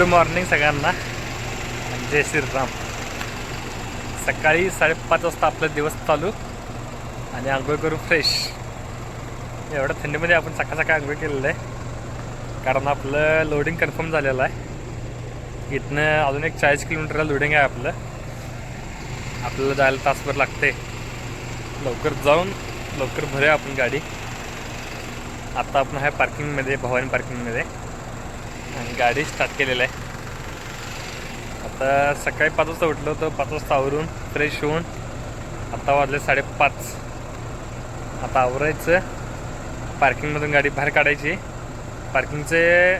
Good morning सगळ्यांना. जय श्रीराम. सकाळी साडेपाच वाजता आपला दिवस चालू आणि आंघोळ करू फ्रेश एवढ्या थंडीमध्ये आपण सकाळ सकाळ आंघोळ केलेलं आहे. कारण आपलं लोडिंग कन्फर्म झालेलं आहे. इथनं अजून एक चाळीस किलोमीटरला लोडिंग आहे आपलं. आपल्याला जायला तासभर लागते. लवकर जाऊन लवकर भरूया आपण गाडी. आता आपण आहे पार्किंगमध्ये भवानी पार्किंगमध्ये आणि गाडी स्टार्ट केलेलं आहे. आता सकाळी पाच वाजता उठलो होतं पाच वाजता आवरून फ्रेश होऊन आता वाजले साडेपाच. आता आवरायचं. पार्किंगमधून गाडी बाहेर काढायची. पार्किंगचे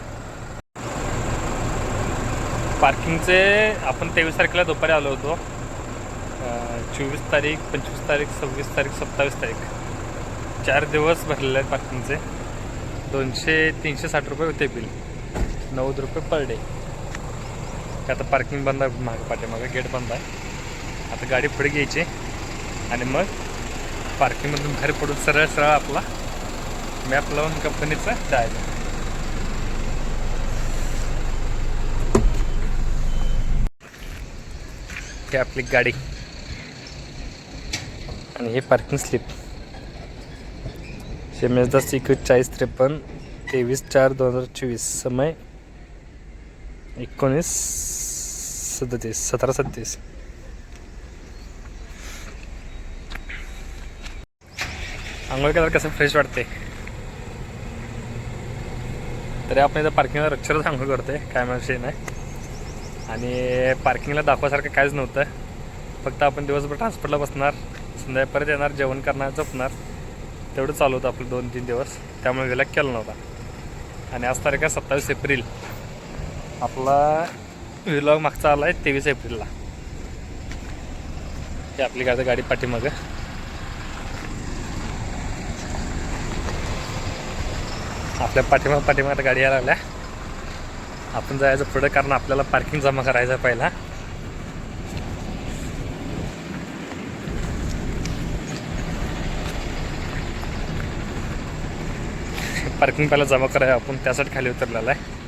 पार्किंगचे आपण तेवीस तारखेला दुपारी आलो होतो. चोवीस तारीख पंचवीस तारीख सव्वीस तारीख सत्तावीस तारीख. चार दिवस भरलेले आहेत पार्किंगचे दोनशे तीनशे साठ रुपये होते बिल नव्वद रुपये पर डे आता पार्किंग बंद आहे मागे पाठीमागे गेट बंद आहे. आता गाडी पुढे घ्यायची आणि मग पार्किंगमधून बाहेर पडून सरळ सरळ आपला मॅप लावून कंपनीचा जायचं. हे आपली गाडी. आणि हे पार्किंग स्लिप शेमेजदास एकवीस चाळीस त्रेपन्न तेवीस चार दोन हजार चोवीस. समय एकोणीस सदतीस सतरा सत्तीस आंघोळ केल्यावर कसं फ्रेश वाटते तरी आपण इथं पार्किंगला रच्चरच आंघोळ करतोय काय विषय नाही. आणि पार्किंगला दाखवासारखं काहीच नव्हतं. फक्त आपण दिवसभर ट्रान्सपोर्टला बसणार संध्याकाळी परत येणार जेवण करणार झोपणार. तेवढं चालू होतं आपलं दोन तीन दिवस. त्यामुळे विलग केला नव्हता. आणि आज तारीख आहे सत्तावीस एप्रिल. आपला विलॉग मागचा आला आहे तेवीस एप्रिलला. हे आपली गाडी गाडी पाठीमागं. आपल्या पाठीमाग पाठीमाग आता गाडी यायला लागल्या. आपण जायचं पुढं कारण आपल्याला पार्किंग जमा करायचं आहे पहिला. पार्किंग पहिला जमा करायला आपण त्यासाठी खाली उतरलेला आहे.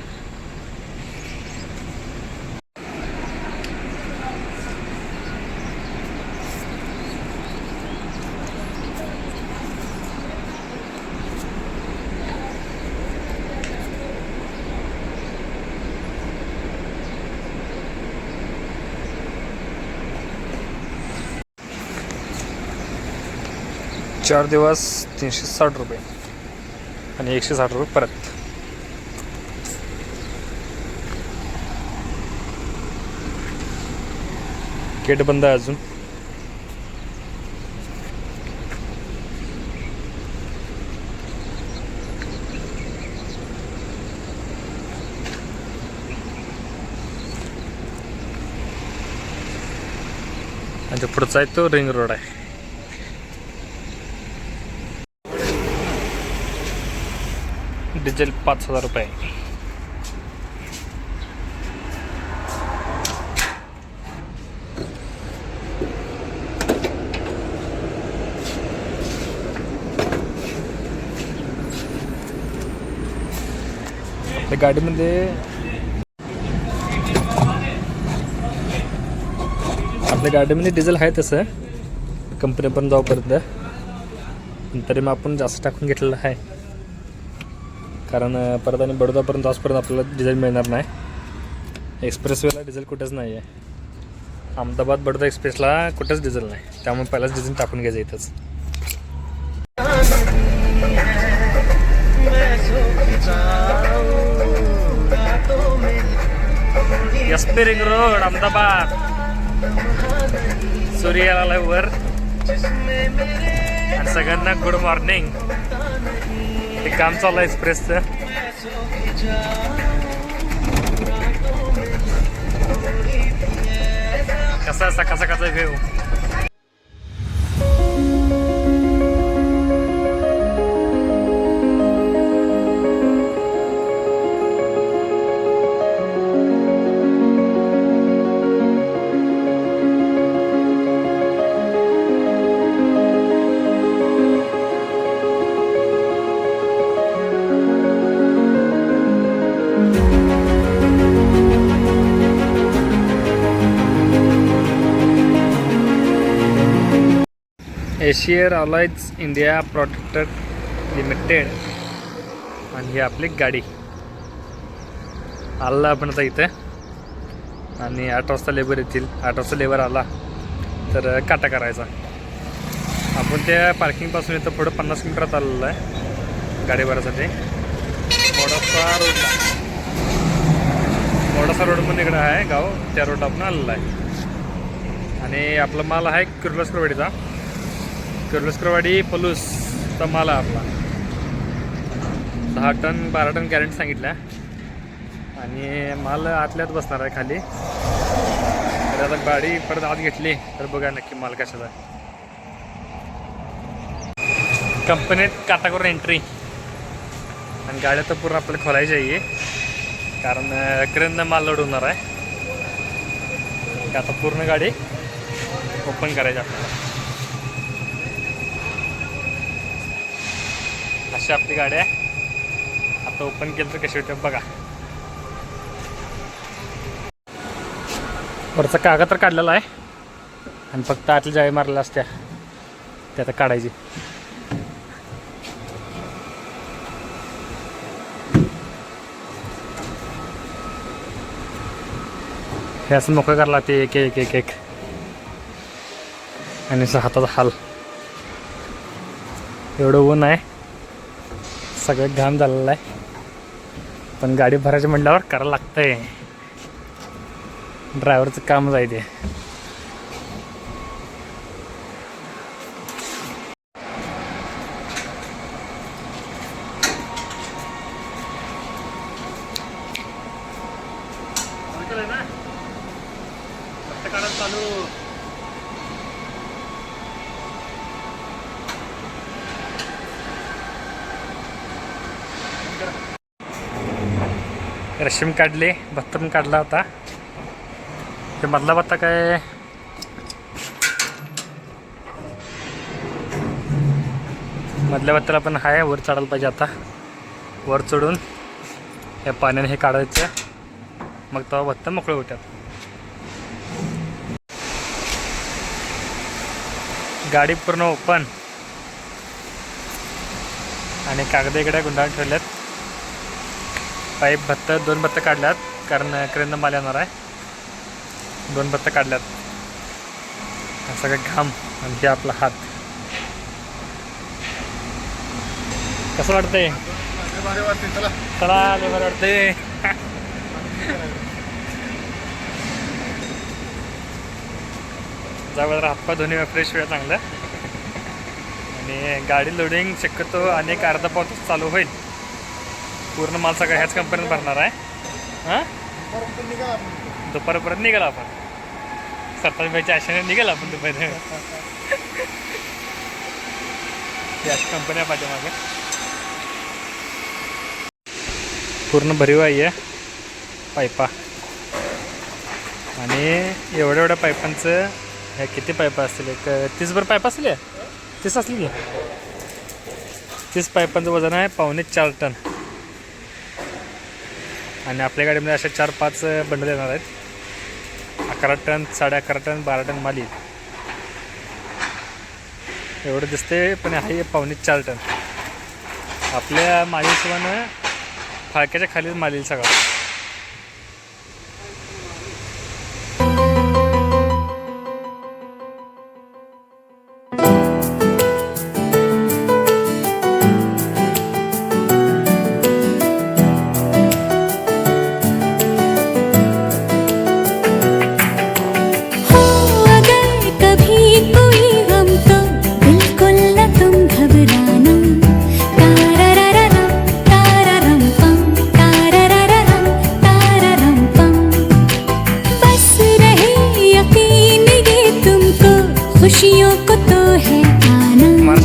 चार दिवस तीनशे साठ रुपये. आणि एकशे साठ रुपये परत. गेट बंद आहे अजून. आणि तो पुढचा आहे तो रिंग रोड आहे. डिझेल पाच हजार रुपये त्या गाडीमध्ये आपल्या गाडीमध्ये डिझेल आहे तसं. कंपनी पण जाऊपर्यंत तरी मग आपण जास्त टाकून घेतलेलं आहे. कारण परत आणि बडोदापर्यंत आजपर्यंत आपल्याला डिझेल मिळणार नाही. एक्सप्रेसवेला डिझेल कुठेच नाही आहे अहमदाबाद बडोदा एक्सप्रेसला कुठेच डिझेल नाही. त्यामुळे पहिलाच डिझेल टाकून घ्यायचं इथंच. S ring road Ahmedabad. सूर्य आलाय वर. सगळ्यांना गुड मॉर्निंग ते काम चालू आहे एक्सप्रेसचं कसा सकाळ सकाळचा व्ह्यू एशियर अलॉयज इंडिया प्रोटेक्टर लिमिटेड. आणि ही आपली गाडी. आला आपण आता इथं. आणि आठ वाजता लेबर येतील. आठ वाजता लेबर आला तर काटा करायचा. आपण त्या पार्किंगपासून इथं पुढं पन्नास किलोमीटरात आलेलं आहे. गाडी भरायसाठी. मोडासा रोडला मोडासा रोड पण इकडं आहे गाव. त्या रोडला आपण आलेला आहे. आणि आपला माल आहे किर्लोस्करवाडीचा किर्लोस्करवाडी पलूसचा माल आपला. दहा टन बारा टन गॅरंटी सांगितल्या. आणि माल आतल्यात बसणार आहे खाली. तर आता गाडी परत आत घेतली तर बघा नक्की माल कशाचा आहे. कंपनीत काटा करून एंट्री आणि गाड्या तर पूर्ण आपल्याला खोलायची आहे. कारण क्रेननं माल लोड होणार आहे. आता पूर्ण गाडी ओपन करायची आपल्याला. अशी आपली गाडी आहे. आता ओपन केलं तर कशी होते बघा. वरचा कागद तर काढलेला आहे. आणि फक्त आतली जाळी मारलेल्या असत्या. त्या आता काढायची. हे असं मोकळं करायला लागते. एक एक एक एक. आणि हाताचा हाल. एवढं ऊन आहे. सगळं घाम झालेलं आहे. पण गाडी भरायची म्हटल्यावर करायला लागतंय. ड्रायव्हरचं कामच आहे ते. चालू. रेशीम काढले भत्ता पण काढला होता. ते मधला भत्ता काय? मधल्या भत्ताला पण आहे वर चढायला पाहिजे आता. वर चढून या पाण्याने हे काढायचं. मग तेव्हा भत्ता मोकळे होत्यात. गाडी पूर्ण ओपन. आणि कागद इकडे गुंडाळून ठेवल्यात. पाईप भत्त दोन भत्त काढल्यात. कारण क्रेंद माल येणार आहे. दोन भत्त काढल्यात. सगळं घाम आणि हे आपला हात. कसं वाटतंय? चला लय बरं वाटतंय. जाऊ जरा हातपाय धुणे फ्रेश वेळ चांगलं. आणि गाडी लोडिंग शक्यतो अनेक अर्धा पावसात चालू होईल. पूर्ण माल सगळं ह्याच कंपनीत भरणार आहे. हां? दुपारपर्यंत निघाला आपण. सत्तावीस बायच्या आशेने निघाला आपण दुपारी. आहे कंपन्या मागे पूर्ण भरीव आहे पायपा. आणि एवढ्या एवढ्या पायपांचं ह्या किती पायपा असतील? एक तीसभर पाईप असतील या? तीस असली तीस पायपांचं वजन आहे पावणे चार टन. आणि आपल्या गाडीमध्ये असे चार पाच बंडल येणार आहेत. अकरा टन साडे अकरा टन बारा टन माल. येईल एवढं दिसते पण आहे पावणे चार टन. आपल्या माझ्या हिशोबानं फाळक्याच्या खाली माल येईल सगळा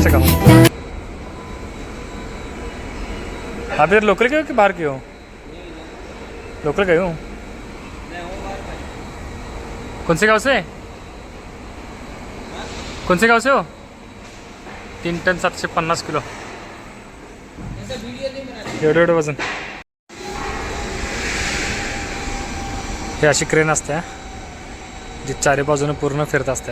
आना महाराष्ट्र का आप इधर लोकल के हो कि बाहर के हो? लोकल गए हो? कौन से गाँव से? कौन से गाँव से हो? तीन टन सातशे पन्नास किलो। एवढं एवढं वज़न। हे अशी क्रेन असते हा, जी चारी बाजूने पूर्ण फिरत असते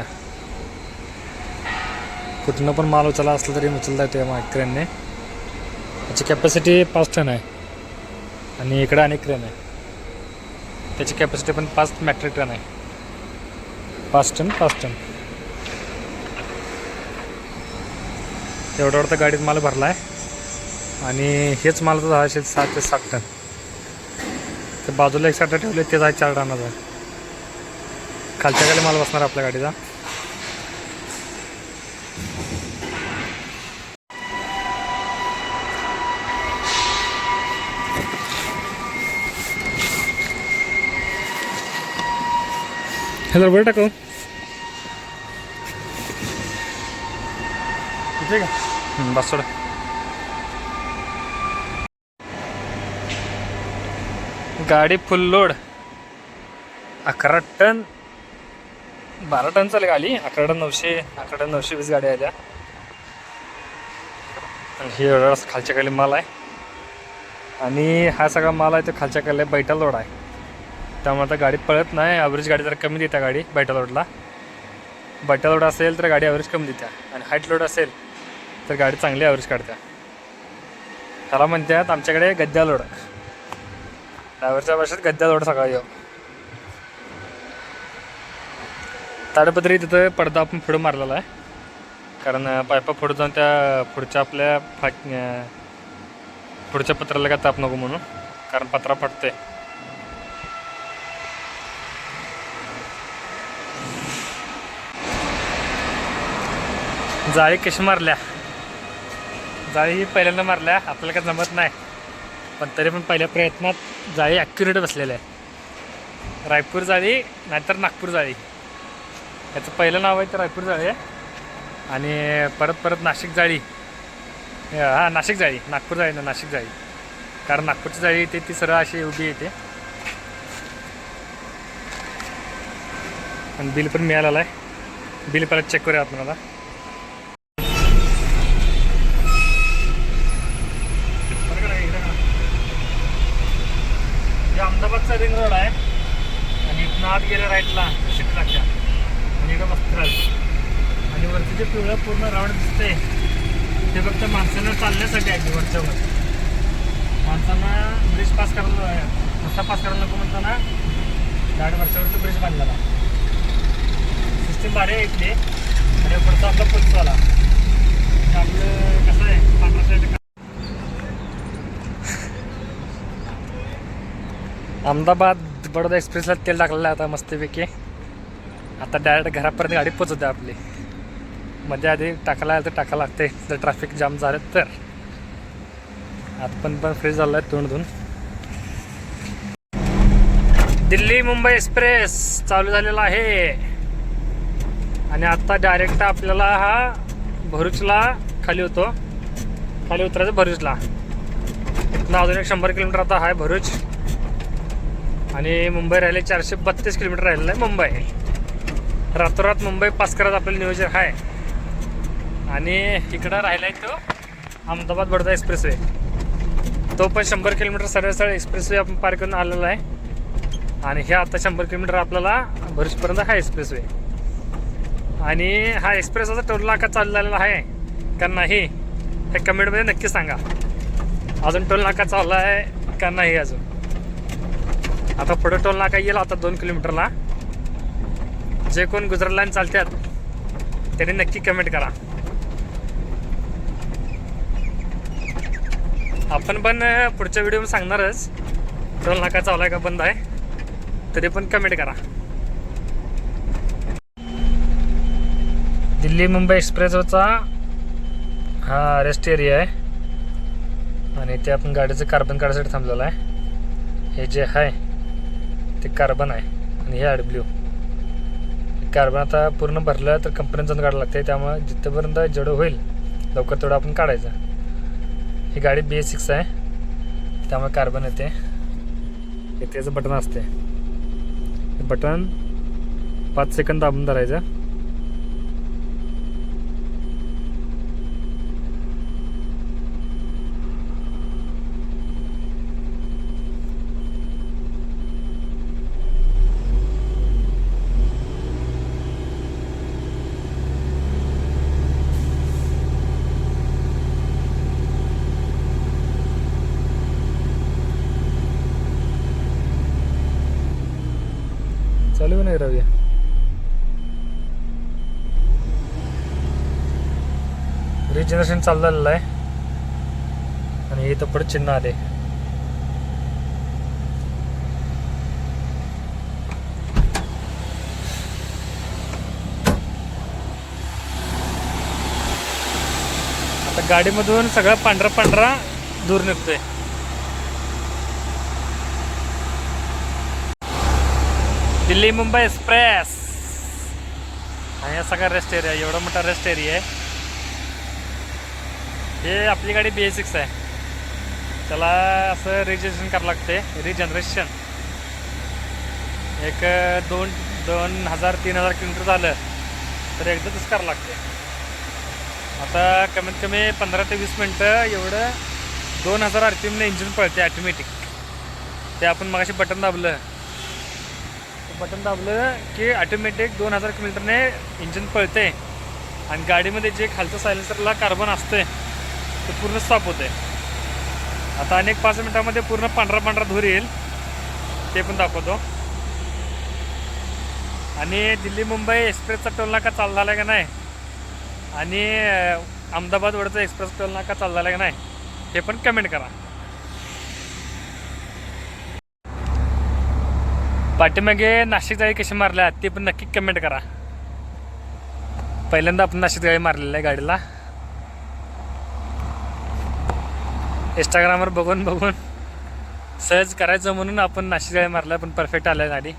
कुठनं पण माल उचलला असला तरी उचलता येतो या क्रेनने त्याची कॅपॅसिटी पाच टन आहे. आणि इकडं अनेक क्रेन आहे. त्याची कॅपॅसिटी पण पाच मॅट्रिक टन आहे. पाच टन पाच टन एवढा एवढा गाडीत माल भरला आहे आणि हेच माल तर दहाशे सात ते सात टन ते बाजूला एक साठा ठेवले तेच आहे चार टनाचा. खालच्या खाली माल बसणार आपल्या गाडीचा. हॅलो वर टाकू इथे का? बस सोडा. गाडी फुल लोड. अकरा टन बारा टन चालेल गाडी. अकरा टन नऊशे अकरा टन नऊशे वीस गाड्या आल्या. आणि हे एवढा खालच्या खाली माल आहे. आणि हा सगळा माल आहे तो खालच्या खाली बैठा लोड आहे. त्यामुळे आता गाडी पळत नाही. ॲव्हरेज गाडी जरा कमी देत्या गाडी बैठा लोडला बैठा लोड असेल तर गाडी ॲव्हरेज कमी देत्या. आणि हाईट लोड असेल तर गाडी चांगली ॲव्हरेज काढत्या. त्याला म्हणतात आमच्याकडे गद्द्या लोड ड्रायव्हरच्या भाषेत गद्द्या लोड सकाळी येऊ. ताडपत्री तिथं पडदा आपण पुढं मारलेला आहे. कारण पायपा पुढं जाऊन त्या पुढच्या आपल्या फाट पुढच्या पत्राला काय ताप नको म्हणून. कारण पत्रा फाटते जाळी कशी मारल्या? जाळी ही पहिल्यांदा मारल्या आपल्याला काय जमत नाही. पण तरी पण पहिल्या प्रयत्नात जाळी ॲक्युरेट बसलेल्या आहे. रायपूर जाळी नाहीतर नागपूर जाळी. याचं पहिलं नाव आहे ते रायपूर जाळी आहे. आणि परत परत नाशिक जाळी. हां नाशिक जाळी. नागपूर जाळी ना नाशिक जाळी. कारण नागपूरची जाळी येते ती सरळ अशी उभी येते आणि बिल पण मिळालेलं आहे. बिल परत चेक करूया आपण आता हे अहमदाबादचा रिंग रोड आहे. आणि इथनं आत गेलं राईटला शिकलाच्या आणि इकडं मस्त आणि वरती जे पिवळं पूर्ण राऊंड दिसते ते फक्त माणसांना चालण्यासाठी आहे वरच्यावर माणसांना ब्रिज पास करायला रस्ता पास करायला नको म्हणताना गाडी वरच्यावरती ब्रिज बांधलेला सिस्टीम भारी आहे इथली. आणि पुढचा आपला पुलिसवाला आपलं कसं आहे पांढरा शर्ट अहमदाबाद बडोदा एक्सप्रेसला तेल टाकलेलं आहे आता मस्तपैकी. आता डायरेक्ट घरापर्यंत गाडी पोचवते आपली. मध्ये आधी टाकायला आलं तर टाकायला लागते जर ट्रॅफिक जाम झालं तर. आपण पण फ्रेश झालं आहे तोंड धुवून दिल्ली मुंबई एक्सप्रेस चालू झालेला आहे. आणि आता डायरेक्ट आपल्याला हा भरूचला खाली होतो. खाली उतरायचं भरूचला. इथनं अजून एक शंभर किलोमीटर आता आहे भरूच. आणि मुंबई राहिले चारशे बत्तीस किलोमीटर राहिलेलं आहे मुंबई. रातोरात मुंबई पास करत आपलं नियोजन आहे. आणि इकडं राहिला आहे तो अहमदाबाद बडोदा एक्सप्रेस वे तो पण शंभर किलोमीटर सरळ सरळ एक्सप्रेस वे आपण पार करून आलेला आहे. आणि हे आता शंभर किलोमीटर आपल्याला भरूचपर्यंत हा एक्सप्रेस वे आणि हा एक्सप्रेसचा टोल नाका चालू झालेला आहे. का नाही हे कमेंटमध्ये नक्की सांगा. अजून टोल नाका चालू आहे का नाही अजून? आता पुढे टोल नाका येईल आता दोन किलोमीटरला. जे कोण गुजरातला आणि चालतात त्यांनी नक्की कमेंट करा. आपण पण पुढच्या व्हिडिओमध्ये सांगणारच टोल नाका चालू आहे का बंद आहे तरी पण कमेंट करा. दिल्ली मुंबई एक्सप्रेसचा हा रेस्ट एरिया आहे. आणि ते आपण गाडीचं कार्बन काढायसाठी थांबलेलं आहे. हे जे आहे ते कार्बन आहे आणि हे आर कार्बन आता पूर्ण भरलं तर कंपनीत जाऊन काढायला लागते त्यामुळे जिथपर्यंत जेवढं होईल लवकर तेवढं आपण काढायचं. ही गाडी बी एस सिक्स आहे. त्यामुळे कार्बन येते. हे त्याचं बटन असते हे बटन पाच सेकंद दाबून धरायचं. अजून एक रिजनरेशन चाललेलं आहे. आणि इथं पुढे चिन्ह आले आता गाडीमधून सगळा पांढरा पांढरा दूर निघतोय. दिल्ली मुंबई एक्सप्रेस. आणि हा सगळा रेस्ट एरिया एवढा मोठा रेस्ट एरिया आहे. हे आपली गाडी बी एस सिक्स आहे. त्याला असं रिजनरेशन करावं लागते रिजनरेशन एक दोन दोन हजार तीन हजार किलोमीटर झालं तर एकदाच करावं लागते आता कमीत कमी पंधरा ते वीस मिनटं एवढं दोन हजार आर पी एमने इंजिन पळते ॲटोमॅटिक ते आपण मगाशी बटन दाबलं. बटन दाबलं की ऑटोमॅटिक दोन हजार किलोमीटरने इंजिन पळते आणि गाडीमध्ये जे खालचं सायलेन्सरला कार्बन असते ते पूर्ण स्टॉप होते आता अनेक पाच मिनटामध्ये पूर्ण पांढरा पांढरा धूर येईल. ते पण दाखवतो. आणि दिल्ली मुंबई एक्सप्रेसचा टोल नाका चालू झाला का नाही? आणि अहमदाबाद वडचा एक्सप्रेस टोल नाका चालू झाला का नाही? हे पण कमेंट करा. पाठीमागे नाशिक जाळी कशी मारल्या ते पण नक्की कमेंट करा. पहिल्यांदा आपण नाशिक जाळी मारलेलं आहे गाडीला. इंस्टाग्रामवर बघून बघून सहज करायचं म्हणून आपण नाशिक जाळी मारल्या पण परफेक्ट आलं गाडी.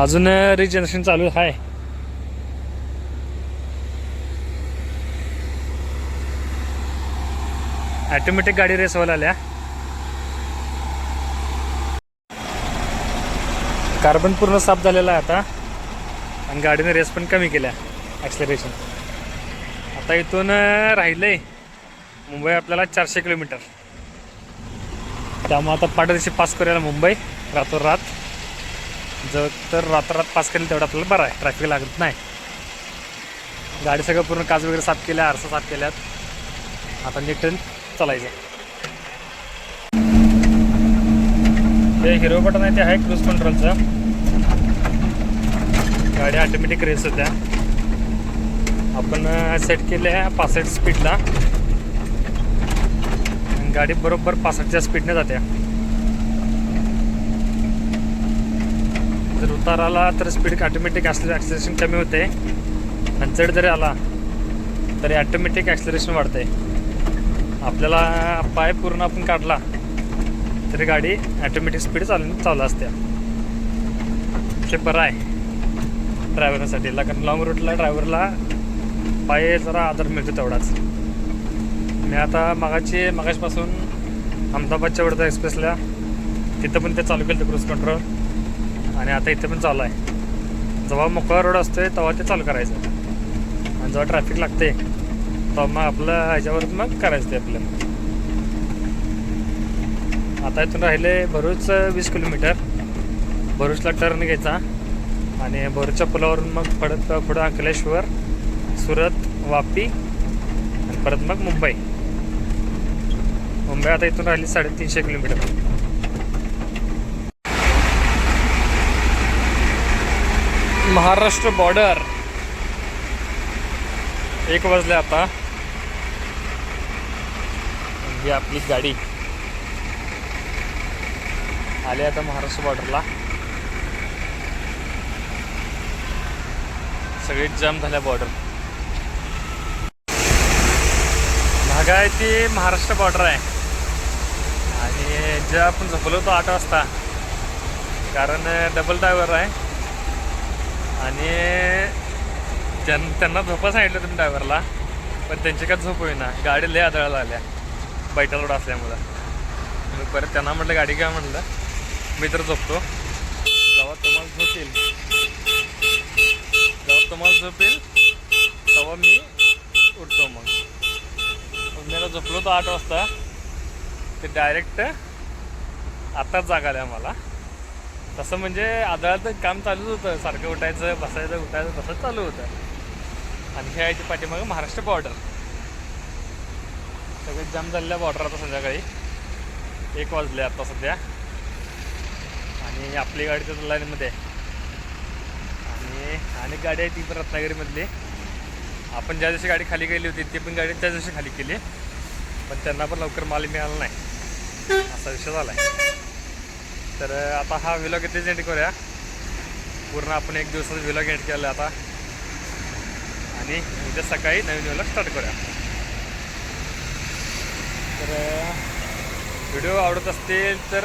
अजून रिजनरेशन चालू आहे. ॲटोमॅटिक गाडी रेस व्हायला आल्या. कार्बन पूर्ण साफ झालेला आहे आता. आणि गाडीने रेस पण कमी केल्या. ॲक्सलरेशन आता इथून राहिलं आहे मुंबई आपल्याला चारशे किलोमीटर. त्यामुळे आता पाडदिवशी पास करूया मुंबई. रातोरात. जर तर रातोरात पास केलं तेवढं आपल्याला बरं आहे. ट्रॅफिक लागत नाही. गाडी सगळं पूर्ण काच वगैरे साफ केल्या आरसा साफ केल्यात. आता नीट चालायचं. हे हिरो बटन आहे ते आहे क्रूज कंट्रोलचं गाडी ऑटोमॅटिक रेस होत्या आपण सेट केले आहे पासष्ट स्पीडला गाडी बरोबर पासष्टच्या स्पीडने जाते. जर उतार आला तर स्पीड ऑटोमॅटिक ॲक्सिलेशन कमी होते. आणि चढ जरी आला तरी ऑटोमॅटिक ॲक्सिलेशन वाढते. आपल्याला पाय पूर्ण आपण काढला तरी गाडी ॲटोमॅटिक स्पीड चालून चालू असते. ते बरं आहे. ड्रायव्हरसाठी कारण लॉंग रूटला ड्रायव्हरला पाय जरा आदर मिळतो तेवढाच. मी आता मगाची मगाचपासून अहमदाबादच्या वडोदरा एक्सप्रेसला तिथं पण ते चालू केलं क्रूज कंट्रोल आणि आता इथं पण चालू आहे. जेव्हा मोकळा रोड असतोय तेव्हा ते चालू करायचं. आणि जेव्हा ट्रॅफिक लागते आता मग आपलं ह्याच्यावर मग करायचं ते आपलं. आता इथून राहिले भरूच वीस किलोमीटर. भरूचला टर्न घ्यायचा. आणि भरूचच्या पुलावरून मग पडत पुढं अंकलेश्वर सुरत वापी आणि परत मग मुंबई. मुंबई आता इथून राहिली साडेतीनशे किलोमीटर. महाराष्ट्र बॉर्डर एक वाजले आता. ही आपली गाडी. आली आता महाराष्ट्र बॉर्डरला सगळी जाम झाल्या बॉर्डर भागा आहे ती महाराष्ट्र बॉर्डर आहे. आणि जे आपण झोपलो होतो आठ वाजता कारण डबल ड्रायव्हर आहे. आणि त्यां त्यांना झोपा सांगितलं तुम्ही ड्रायव्हरला पण त्यांची काय झोप होईना. गाडी लय आदळाला आल्या. बैठा रोड असल्यामुळं. मग परत त्यांना म्हटलं गाडी काय म्हटलं मी तर झोपतो. जेव्हा तुम्हाला झोपेल जेव्हा तुम्हाला झोपेल तेव्हा मी उठतो मग. मग मी झोपलो तो आठ वाजता. ते डायरेक्ट आत्ताच जागा आल्या मला तसं म्हणजे आदळात काम चालूच होतं. सारखं उठायचं बसायचं उठायचं तसंच चालू होतं. आणि हे आहे ते पाठीमागं महाराष्ट्र बॉर्डर सगळे जाम झालेल्या बॉर्डर आता संध्याकाळी. एक वाजले आता सध्या. आणि आपली गाडी तर लाईनमध्ये आहे. आणि अनेक गाडी आहे ती पण रत्नागिरीमधली. आपण ज्या दिवशी गाडी खाली केली होती ती पण गाडी त्या दिवशी खाली केली. पण त्यांना पण लवकर माल मिळाला नाही. असा विषय झाला आहे तर आता हा विलॉग इथेच एंड करूया. पूर्ण आपण एक दिवसाचा विलॉग एंड केला आता. आणि उद्या सकाळी नवीन विलॉग स्टार्ट करूया. तर व्हिडिओ आवडत असतील तर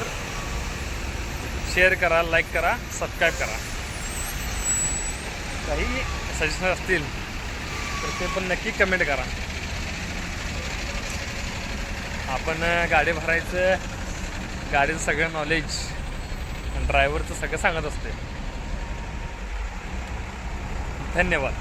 शेअर करा लाईक करा सबस्क्राईब करा. काही सजेशन असतील तर ते पण नक्की कमेंट करा. आपण गाडी भरायचं गाडीचं सगळं नॉलेज ड्रायव्हरचं सगळं सांगत असते. धन्यवाद.